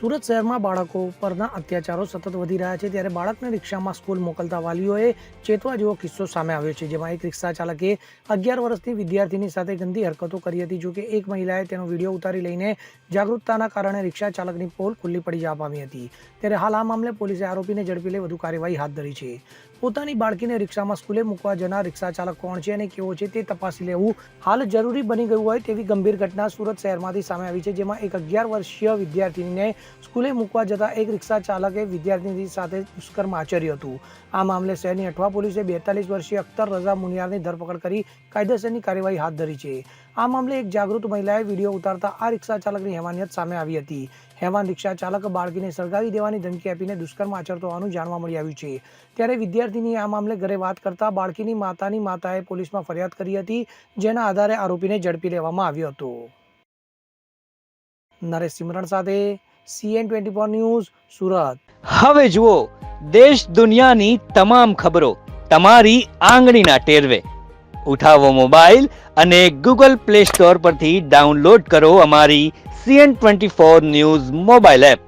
સુરત શહેરમાં બાળકો પરના અત્યાચારો સતત વધી રહ્યા છે ત્યારે બાળકને રિક્ષામાં સ્કૂલ મોકલતા વાલીઓએ ચેતવા જેવો કિસ્સો સામે આવ્યો છે, જેમાં એક રિક્ષા ચાલકે અગિયાર વર્ષની વિદ્યાર્થીની સાથે ગંદી હરકતો કરી હતી. જોકે એક મહિલાએ તેનો વીડિયો ઉતારી લઈને જાગૃતતાના કારણે રિક્ષા ચાલકની પોલ ખુલ્લી પડી જવા પામી હતી. ત્યારે હાલ આ મામલે પોલીસે આરોપીને ઝડપી લઈ વધુ કાર્યવાહી હાથ ધરી છે. પોતાની બાળકીને રિક્ષામાં સ્કૂલે મૂકવા જનાર રિક્ષા ચાલક કોણ છે અને કેવો છે તે તપાસી લેવું હાલ જરૂરી બની ગયું હોય તેવી ગંભીર ઘટના સુરત શહેરમાંથી સામે આવી છે, જેમાં એક અગિયાર વર્ષીય વિદ્યાર્થીનીને સ્કૂલે મૂકવા જતા એક રિક્ષા ચાલકે વિદ્યાર્થીની સાથે દુષ્કર્મ આચર્યું હતું. આ મામલે શહેરની અઠવા પોલીસે બેતાલીસ વર્ષીય અખ્તર રઝા મુનિયારની ધરપકડ કરી કાયદેસરની કાર્યવાહી હાથ ધરી છે. આ મામલે એક જાગૃત મહિલાએ વીડિયો ઉતારતા આ રિક્ષા ચાલકની હેવાનિયત સામે આવી હતી. હેવાન રિક્ષા ચાલક બાળકીને સળગાવી દેવાની ધમકી આપીને દુષ્કર્મ આચરતો હોવાનું જાણવા મળી આવ્યું છે. ત્યારે વિદ્યાર્થીનીએ આ મામલે ઘરે વાત કરતા બાળકીની માતાની માતાએ પોલીસમાં ફરિયાદ કરી હતી, જેના આધારે આરોપીને ઝડપી લેવામાં આવ્યો હતો. નરેશ સિમરણ સાથે સીએન ટ્વેન્ટી ન્યૂઝ, સુરત. હવે જુઓ, દેશ દુનિયાની તમામ ખબરો તમારી આંગળીના ટેરવે. ઉઠાવો મોબાઈલ અને ગૂગલ પ્લે સ્ટોર પરથી ડાઉનલોડ કરો અમારી CN twenty four news mobile app.